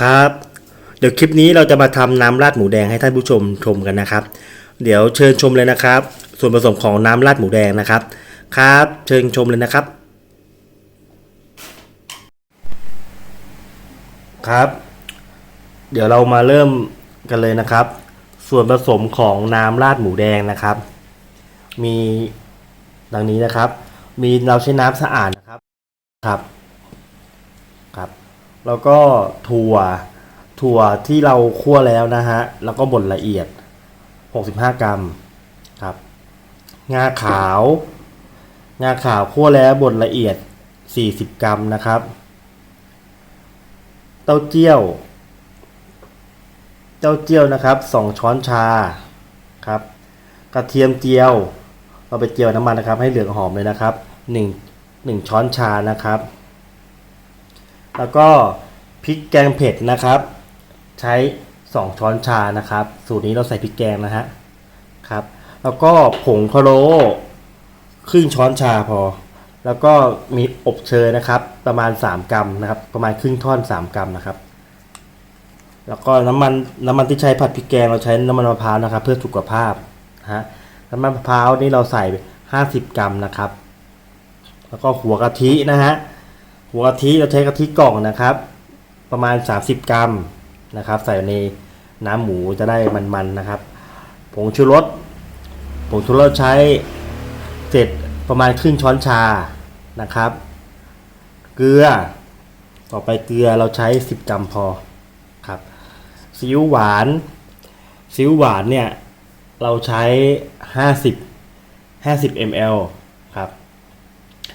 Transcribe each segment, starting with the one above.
ครับ เดี๋ยวคลิปนี้เราจะมาทำน้ำราดหมูแดงให้ท่านผู้ชมชมกันนะครับ เดี๋ยวเชิญชมเลยนะครับ ส่วนผสมของน้ำราดหมูแดงนะครับ ครับ เชิญชมเลยนะครับ ครับ เดี๋ยวเรามาเริ่มกันเลยนะครับ ส่วนผสมของน้ำราดหมูแดงนะครับ มีดังนี้นะครับ มีเราใช้น้ำสะอาดนะครับครับครับ แล้วก็ถั่วถั่วที่เราคั่วแล้วนะฮะ แล้วก็บดละเอียด 65 กรัมครับ งาขาว งาขาวคั่วแล้วบดละเอียด 40 กรัมนะครับ เต้าเจี้ยว เต้าเจี้ยวนะครับ 2 ช้อนชาครับ กระเทียมเจียว เราไปเจียวน้ำมันนะครับ ให้เหลืองหอมเลยนะครับ 1 1 ช้อนชานะครับ แล้วก็ พริกแกงเผ็ดนะครับ ใช้ 2 ช้อนชานะครับ สูตรนี้เราใส่พริกแกงนะฮะครับ แล้วก็ผงพะโล้ครึ่งช้อนชาพอ แล้วก็มีอบเชยนะครับ ประมาณ 3 กรัมนะครับ ประมาณครึ่งท่อน 3 กรัมนะครับ แล้วก็น้ำมันน้ำมันที่ใช้ผัดพริกแกงเราใช้น้ำมันมะพร้าวนะครับ เพื่อสุขภาพนะฮะน้ำมันมะพร้าวนี่เราใส่ 50 กรัมนะครับ แล้วก็หัวกะทินะฮะหัวกะทิเราใช้กะทิกล่องนะครับ ประมาณ 30 กรัมนะครับ ใส่ในน้ำหมูจะได้มันๆนะครับ ผงชูรสผงชูรสใช้เสร็จประมาณครึ่งช้อนชานะครับ เกลือ ต่อไปเกลือเราใช้ 10 กรัมพอครับซีอิ๊วหวานซีอิ๊วหวานเนี่ยเราใช้ 50 50 ml ครับ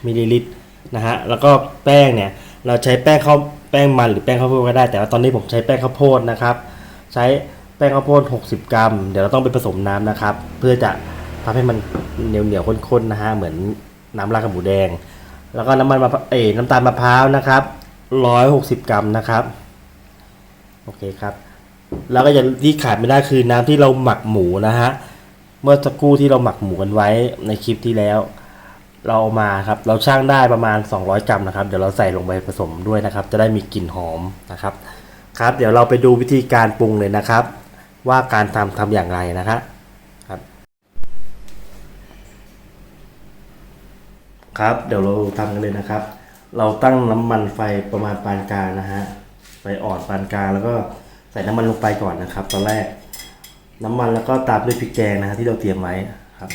มิลลิลิตรนะฮะแล้วก็แป้งเนี่ยเราใช้แป้งข้าว แป้งมันหรือแป้งข้าวโพดก็ได้ แต่ว่าตอนนี้ผมใช้แป้งข้าวโพดนะครับ ใช้แป้งข้าวโพด 60 กรัม เดี๋ยวเราต้องไปผสมน้ำนะครับ เพื่อจะทำให้มันเหนียวเหนียวๆข้นๆนะฮะเหมือนน้ำราดกับหมูแดง แล้วก็น้ำมันมะพร้าวเอน้ำตาลมะพร้าวนะครับ160กรัมนะครับโอเคครับ แล้วก็อย่างที่ขาดไม่ได้คือน้ำที่เราหมักหมูนะฮะเมื่อสักครู่ที่เราหมักหมูกันไว้ในคลิปที่แล้ว เราเอามาครับเราช่างได้ประมาณ 200 กรัมนะครับ เดี๋ยวเราใส่ลงไปผสมด้วยนะครับ จะได้มีกลิ่นหอมนะครับครับ เดี๋ยวเราไปดูวิธีการปรุงเลยนะครับ ว่าการทำทำอย่างไรนะครับครับ ครับ เดี๋ยวเราทำกันเลยนะครับ เราตั้งน้ำมันไฟประมาณปานกลางนะฮะไฟอ่อนปานกลางแล้วก็ใส่น้ำมันลงไปก่อนนะครับ ตอนแรกน้ำมันแล้วก็ตามด้วยพริกแกงนะฮะที่เราเตรียมไว้ครับ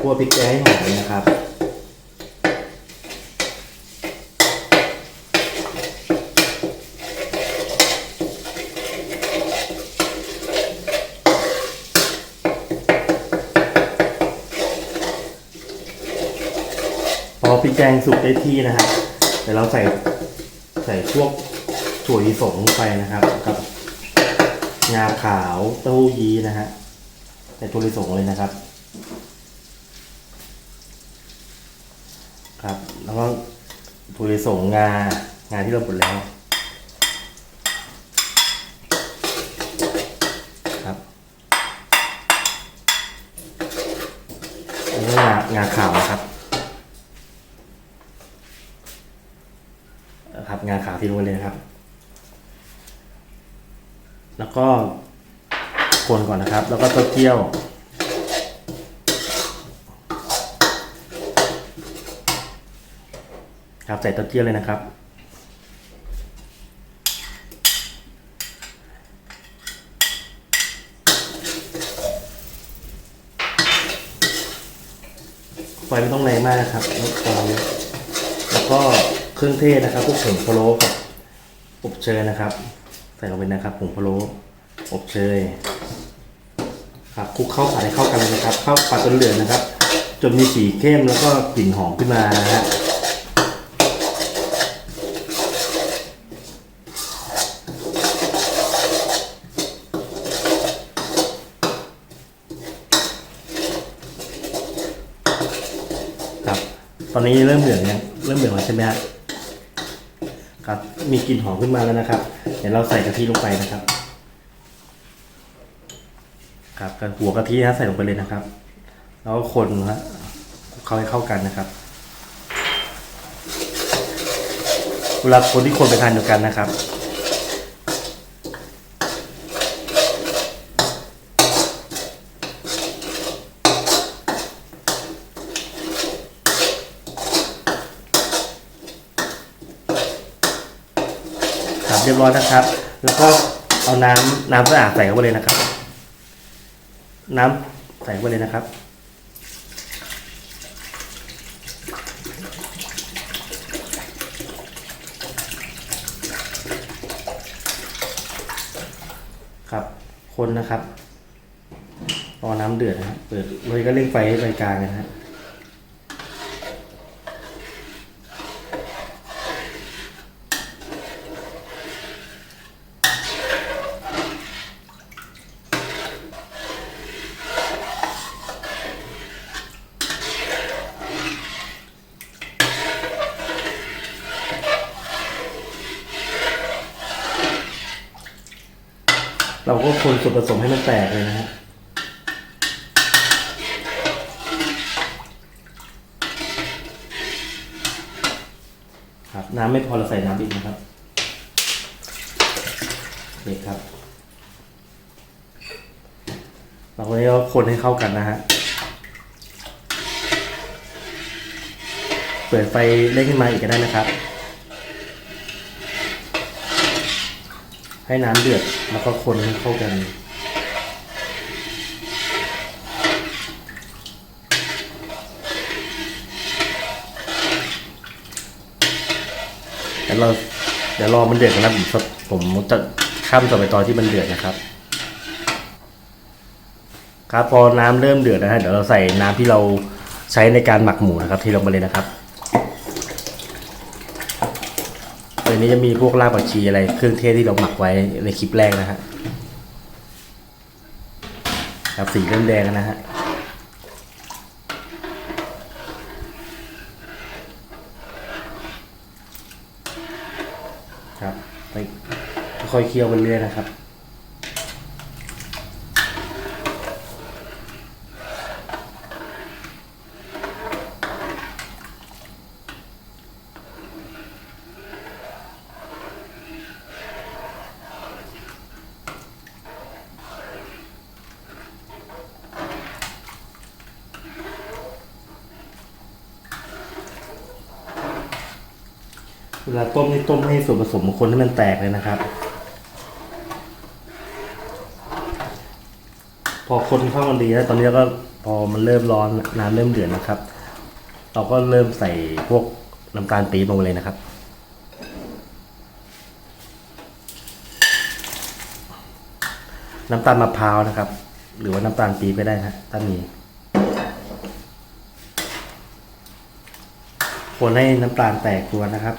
คั่วพริกแกงให้หอมเลยนะครับ พอพริกแกงสุกได้ที่นะฮะเดี๋ยวเราใส่ใส่พวกถั่วลิสงลงไปนะครับกับงาขาวเต้าหู้ยี้นะฮะใส่ถั่วลิสงเลยนะครับ ครับ แล้วก็ถั่วลิสงงางาที่เราบดแล้ว ครับแล้วก็งางาขาวนะครับนะครับงาขาวที่ลงไปเลยครับ แล้วก็คนก่อนนะครับ แล้วก็เต้าเจี้ยว ครับใส่เต้าเจี้ยวเลยนะครับ ไฟไม่ต้องแรงมากนะครับลดความแล้วก็เครื่องเทศนะครับ พวกผงพะโล้กับอบเชยนะครับ ใส่ลงไปนะครับผงพะโล้อบเชยครับคลุกเข้าผัดให้เข้ากันเลยนะครับ เข้าผัดจนเหลืองนะครับ จนมีสีเข้มแล้วก็กลิ่นหอมขึ้นมานะฮะครับ ตอ นี้เริ่มเหลืองยังเริ่มเหลืองแล้วใช่ไหมฮะครับมีกลิ่นหอมขึ้นมาแล้วนะครับ เดี๋ยวเราใส่กะทิลงไปนะครับ ครับกับหัวกะทินะใส่ลงไปเลยนะครับ แล้วก็คนนะเขาให้เข้ากันนะครับเวลาคนที่คนไปทานเดียวกันนะครับ เรียบร้อยนะครับ แล้วก็เอาน้ำน้ำสะอาดใส่เข้าไปเลยนะครับ น้ำใส่เข้าไปเลยนะครับ ครับ คนนะครับ รอน้ำเดือดนะครับ เปิดเลยก็เร่งไฟให้ไฟกลางนะฮะ เราก็คนส่วนผสมให้มันแตกเลยนะฮะครับน้ำไม่พอเราใส่น้ำอีกนะครับโอเคครับ เราก็จะคนให้เข้ากันนะฮะเปิดไฟเร่งขึ้นมาอีกก็ได้นะครับ ให้น้ำเดือดแล้วก็คนให้เข้ากันเดี๋ยวเราเดี๋ยวรอมันเดือดกันนะผมผมจะข้ามต่อไปตอนที่มันเดือดนะครับ ครับพอน้ำเริ่มเดือดนะฮะเดี๋ยวเราใส่น้ำที่เราใช้ในการหมักหมูนะครับ ที่ลงไปเลยนะครับตัว นี้จะมีพวกรากผักชีอะไรเครื่องเทศที่เราหมักไว้ในคลิปแรกนะฮะครับสีเริ่มแดงนะฮะครับไปค่อยเคี่ยวไปเรื่อยนะครับ วลาต้มนี่ต้มให้ส่วนผสมของคนให้มันแตกเลยนะครับ พอคนเข้ากันดีแล้วตอนนี้ก็พอมันเริ่มร้อนน้ำเริ่มเดือดนะครับ เราก็เริ่มใส่พวกน้ำตาลปี๊บลงไปเลยนะครับ น้ำตาลมะพร้าวนะครับ หรือว่าน้ำตาลปี๊บก็ได้นะถ้ามีคนให้น้ำตาลแตกตัวนะครับ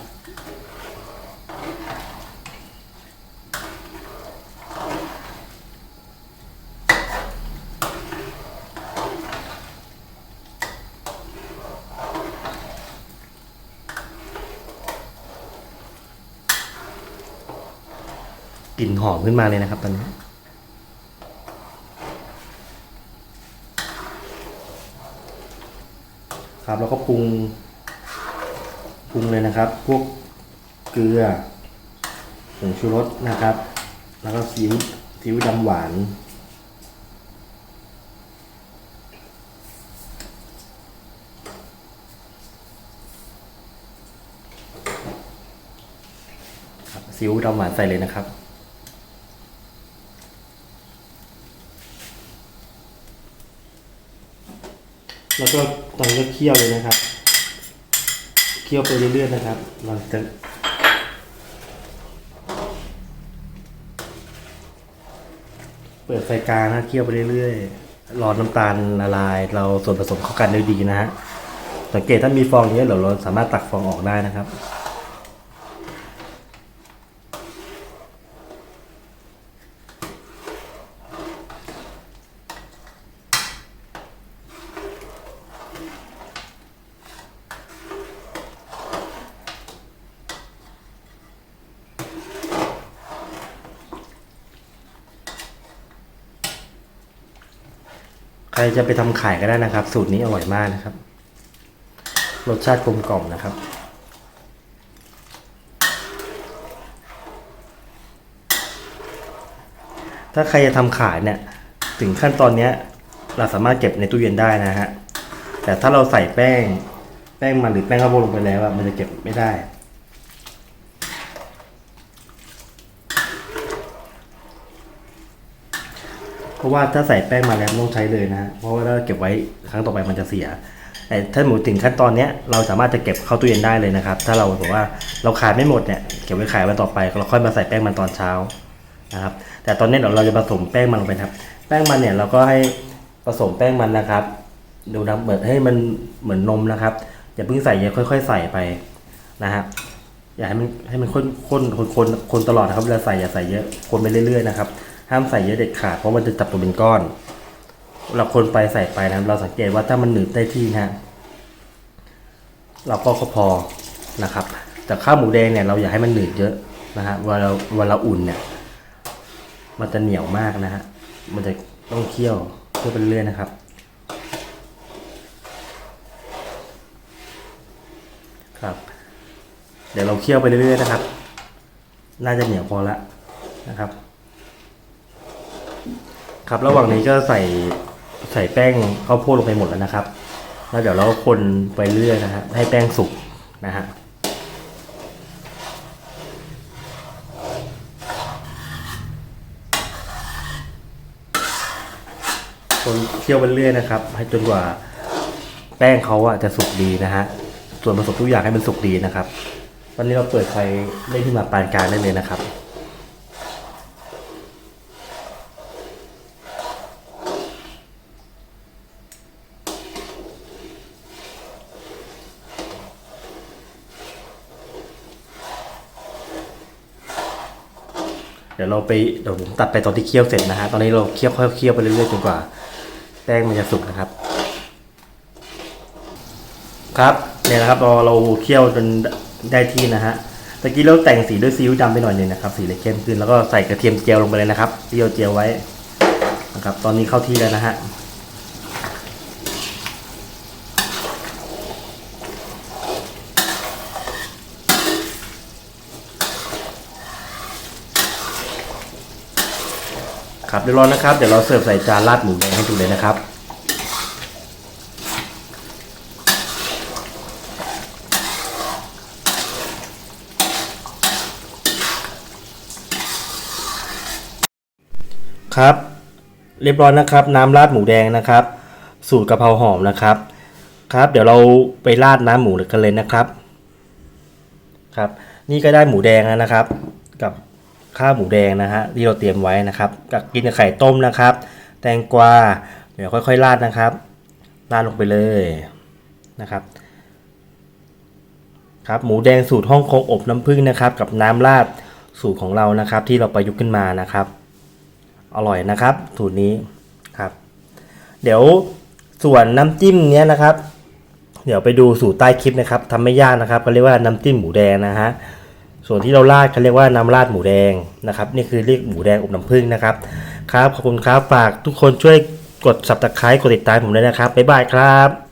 หอมขึ้นมาเลยนะครับตอนนี้ครับแล้วก็ปรุงปรุงเลยนะครับ พวกเกลือผงชูรสนะครับ แล้วก็ซีอิ๊วซีอิ๊วดำหวานครับซีอิ๊วดำหวานใส่เลยนะครับ แล้วก็ตอนนี้ก็เคี่ยวเลยนะครับ เคี่ยวไปเรื่อยๆนะครับหลังจากเปิดไฟกลางนะเคี่ยวไปเรื่อยๆรอน้ำตาลละลาย เราส่วนผสมเข้ากันได้ดีนะฮะสังเกตถ้ามีฟองเยอะเดี๋ยวเราสามารถตักฟองออกได้นะครับ ครจะไปทำขายก็ได้นะครับ สูตรนี้อร่อยมากนะครับ รสชาติกลมกล่อมนะครับถ้าใครจะทำขายเนี่ยถึงขั้นตอนเนี้ย เราสามารถเก็บในตู้เย็นได้นะฮะแต่ถ้าเราใส่แป้ง แป้งมันหรือแป้งข้าวโพดลงไปแล้วมันจะเก็บไม่ได้ เพราะว่าถ้าใส่แป้งมาแล้วต้องใช้เลยนะเพราะว่าถ้าเก็บไว้ครั้งต่อไปมันจะเสียแต่ถ้าหมูถึงขั้นตอนเนี้ยเราสามารถจะเก็บเข้าตู้เย็นได้เลยนะครับ ถ้าเราบอกว่าเราขายไม่หมดเนี่ยเก็บไว้ขายวันต่อไปเราค่อยมาใส่แป้งมันตอนเช้านะครับแต่ตอนนี้เดี๋ยวเราจะผสมแป้งมันลงไปครับ แป้งมันเนี่ยเราก็ให้ผสมแป้งมันนะครับ ดูนะเหมือนให้มันเหมือนนมนะครับอย่าเพิ่งใส่เยอะค่อย ๆ ใส่ไปนะครับอย่าให้มันให้มันข้นข้นคนคนคนตลอดนะครับเวลาใส่อย่าใส่เยอะคนไปเรื่อยๆนะครับ ห้ามใส่เยอะเด็ดขาดเพราะมันจะจับตัวเป็นก้อนเราคนไปใส่ไปนะครับ เราสังเกตว่าถ้ามันหนืดได้ที่นะฮะเราก็พอนะครับ แต่ข้าวหมูแดงเนี่ยเราอย่าให้มันหนืดเยอะนะฮะเวลาเวลาอุ่นเนี่ย มันจะเหนียวมากนะฮะมันจะต้องเคี่ยวเคี่ยวไปเรื่อยๆนะครับ ครับ เดี๋ยวเราเคี่ยวไปเรื่อยๆนะครับ น่าจะเหนียวพอละนะครับ ครับระหว่างนี้ก็ใส่ใส่แป้งข้าวโพดลงไปหมดแล้วนะครับ แล้วเดี๋ยวเราก็คนไปเรื่อยนะฮะให้แป้งสุกนะฮะคนเคี่ยวไปเรื่อยนะครับ ให้จนกว่าแป้งเขาอะจะสุกดีนะฮะส่วนผสมทุกอย่างให้มันสุกดีนะครับ ตอนนี้เราเปิดไฟเล่นที่มาปานกลางได้เลยนะครับ เดี๋ยวเราไปเดี๋ยวผมตัดไปตอนที่เคี่ยวเสร็จนะฮะตอนนี้เราเคี่ยวค่อยๆเคี่ยวไปเรื่อยๆจนกว่า แป้งมันจะสุกนะครับ ครับเนี่ยนะครับเราเราเคี่ยวจนได้ที่นะฮะตะกี้เราแต่งสีด้วยซีอิ๊วดำไปหน่อยนึงนะครับสีเลยเข้มขึ้นแล้วก็ใส่กระเทียมเจียวลงไปเลยนะครับเจียวเจียวไว้นะครับ ตอนนี้เข้าที่แล้วนะฮะ ครับเดี๋ยวรอนะครับ เดี๋ยวเราเสิร์ฟใส่จานราดหมูแดงให้ดูเลยนะครับ ครับ เรียบร้อยนะครับ น้ำราดหมูแดงนะครับ สูตรกะเพราหอมนะครับ ครับ เดี๋ยวเราไปราดน้ำหมูกันเลยนะครับ ครับ นี่ก็ได้หมูแดงแล้วนะครับ กับ ข้าวหมูแดงนะฮะที่เราเตรียมไว้นะครับกับกินกับไข่ต้มนะครับ แตงกวาเดี๋ยวค่อยๆราดนะครับราดลงไปเลยนะครับครับหมูแดงสูตรฮ่องกงอบน้ำผึ้งนะครับ กับน้ำราดสูตรของเรานะครับ ที่เราประยุกต์ขึ้นมานะครับ อร่อยนะครับ สูตรนี้ครับ เดี๋ยวส่วนน้ำจิ้มเนี้ยนะครับ เดี๋ยวไปดูสูตรใต้คลิปนะครับทำไม่ยากนะครับเขาเรียกว่าน้ำจิ้มหมูแดงนะฮะ ส่วนที่เราราดเขาเรียกว่าน้ำราดหมูแดงนะครับ นี่คือเรียกหมูแดงอบน้ำผึ้งนะครับ ครับ ขอบคุณครับ ฝากทุกคนช่วยกด subscribe กดติดตามผมด้วยนะครับ บ๊ายบายครับ